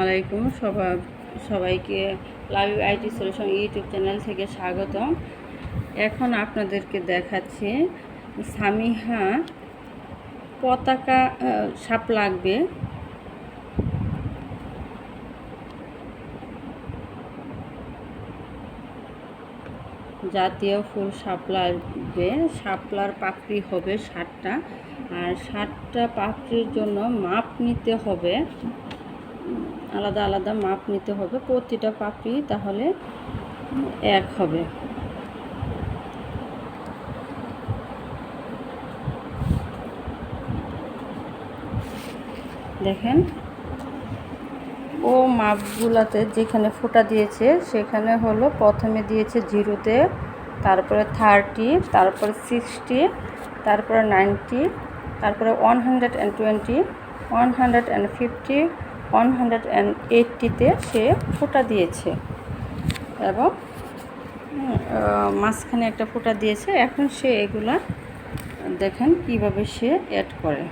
আলাইকুম সবাই সবাইকে live IT solution YouTube channel থেকে স্বাগতম। এখন আপনাদেরকে দেখাচ্ছি সামিহা পতাকা সাপ লাগবে। জাতীয় ফুল শাপলার লাগবে। শাপলার পাপড়ি হবে ষাটটা। আর ষাটটা পাপড়ির জন্য মাপ নিতে হবে। আলাদা আলাদা মাপ নিতে হবে, প্রতিটা পাপড়ি তাহলে এক হবে। দেখেন, ও মাপগুলাতে যেখানে ফোঁটা দিয়েছে, সেখানে হলো প্রথমে দিয়েছে জিরোতে, তারপরে থার্টি, তারপরে সিক্সটি, তারপরে নাইনটি, তারপরে one hundred and twenty, one hundred and fifty one hundred and এইটটিতে সে ফোঁটা দিয়েছে। এবং মাঝখানে একটা ফোঁটা দিয়েছে। এখন সে এগুলা দেখেন কীভাবে সে অ্যাড করে।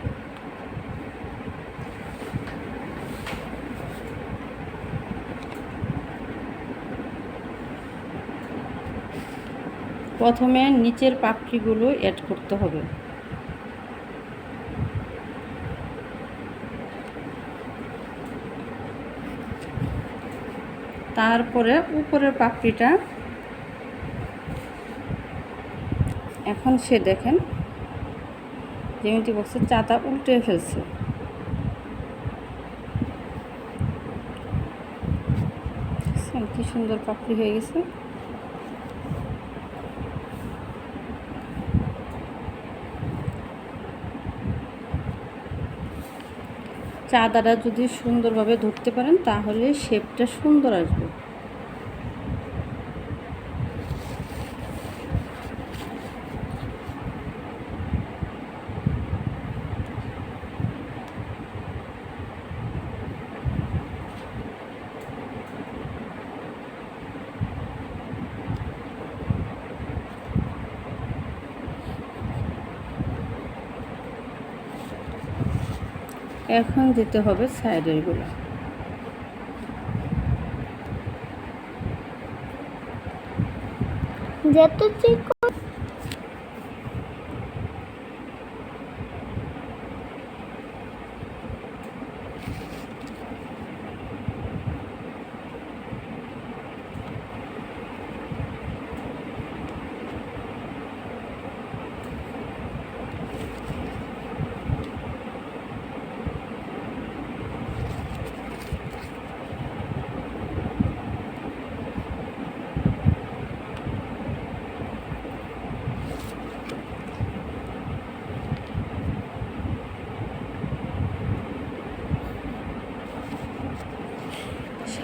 প্রথমে নিচের পাপড়িগুলো অ্যাড করতে হবে। তারপরে উপরের পাপড়িটা এখন সে দেখেন যেমনটি বলছে চাতা উল্টে ফেলছে। কি সুন্দর পাপড়ি হয়ে গেছে। চাঁদাটা যদি সুন্দরভাবে ধরতে পারেন, তাহলে শেপটা সুন্দর আসবে। এখন দিতে হবে সাইডেরগুলো। যত চিকন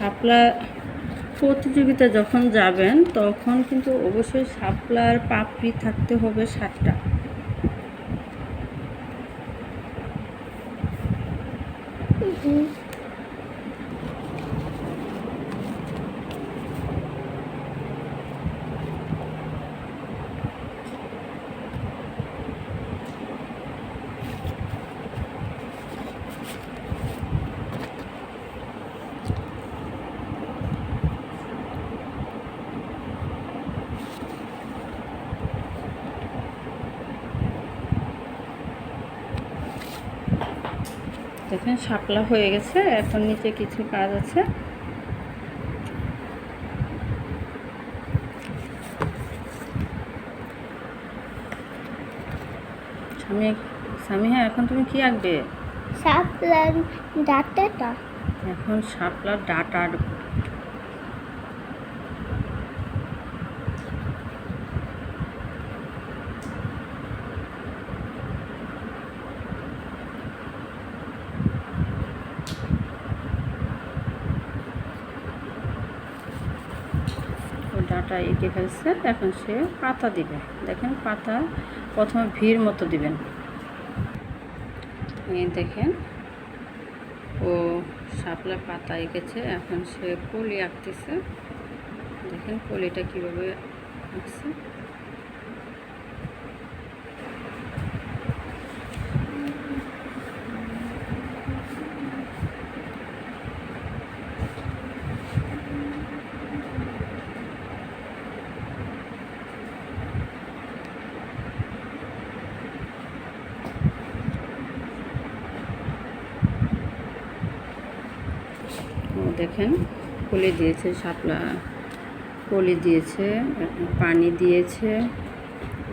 শাপলা প্রতিযোগিতা যখন যাবেন তখন কিন্তু অবশ্যই শাপলার পাপড়ি থাকতে হবে সাতটা। দেখেন শাপলা হয়ে গেছে এখন নিচে কিছু কাজ আছে। স্বামী স্বামী হ্যাঁ এখন তুমি কি আঁকবে? শাপলার ডাটাটা। এখন শাপলার ডাটা আঁকবে। ডাটা এঁকে ফেলছে, এখন সে পাতা দিবে। দেখেন, পাতা প্রথমে ভিড় মতো দিবেন। দেখেন, ও শাপলা পাতা এঁকেছে, এখন সে কলি আঁকতেছে। দেখেন কলিটা কীভাবে আঁকছে ও দেখেন, কলি দিয়েছে, শাপলা কলি দিয়েছে, পানি দিয়েছে।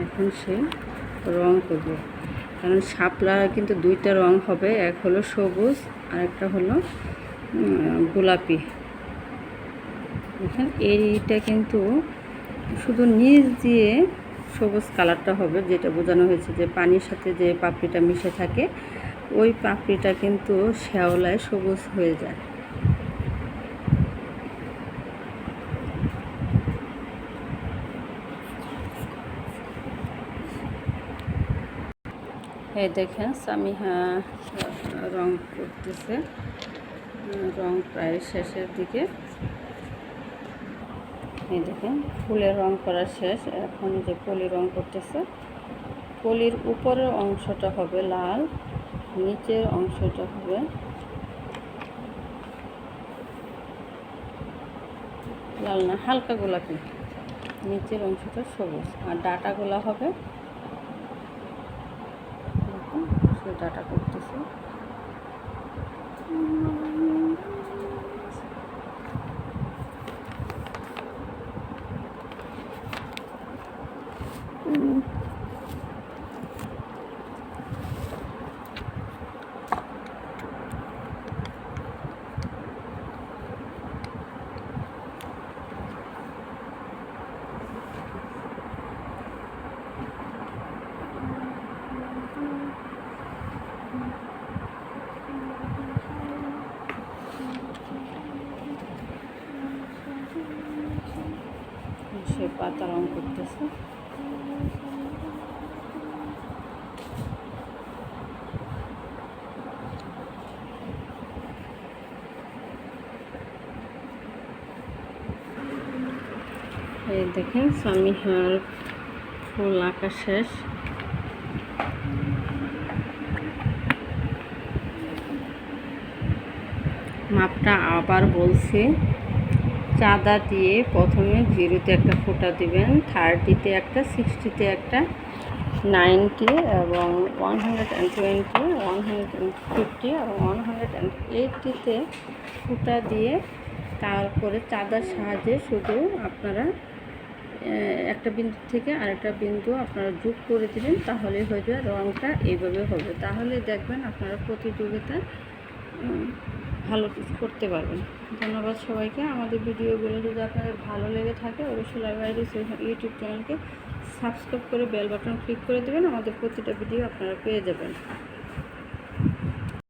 এখন সে রং করবে। কারণ শাপলা কিন্তু দুইটা রং হবে, এক হলো সবুজ আর একটা হলো গোলাপি। দেখেন, এইটা কিন্তু শুধু নিচ দিয়ে সবুজ কালারটা হবে, যেটা বোঝানো হয়েছে যে পানির সাথে যে পাপড়িটা মিশে থাকে, ওই পাপড়িটা কিন্তু শ্যাওলায় সবুজ হয়ে যায়। এই দেখেন সামিহা রং করতেছে। রং প্রায় শেষের দিকে। এই দেখেন, ফুলের রং করা শেষ। এখন যে কলি রং করতেছে। কলির উপরের অংশটা হবে লাল, নিচের অংশটা হবে লাল না, হালকা গোলাপি। নিচের অংশটা সবুজ। আর ডাটাগুলো হবে দেখুন, ডাটা করতেছে। সে পাতা রং করতেছে। এই দেখেন স্বামীহার ফুল আঁকা শেষ। মাপটা আবার বলছি। চাঁদা দিয়ে প্রথমে জিরোতে একটা ফোঁটা দিবেন থার্টিতে একটা সিক্সটিতে একটা নাইনটি এবং one hundred and twenty one hundred and fifty এবং ওয়ান হান্ড্রেড অ্যান্ড এইটিতে ফোঁটা দিয়ে তারপরে চাঁদার সাহায্যে শুধু আপনারা একটা বিন্দু থেকে আরেকটা বিন্দু আপনারা যোগ করে দিবেন তাহলে হয়ে যাবে রঙটা এইভাবে হবে। তাহলে দেখবেন আপনারা প্রতিযোগিতায় উম, ভালো কিছু করতে পারবেন। ধন্যবাদ সবাইকে। আমাদের ভিডিওগুলো যদি আপনাদের ভালো লেগে থাকে, অবশ্যই লাইব্রেরি ইউটিউব চ্যানেলকে সাবস্ক্রাইব করে বেল বাটন ক্লিক করে দেবেন। আমাদের প্রতিটা ভিডিও আপনারা পেয়ে যাবেন।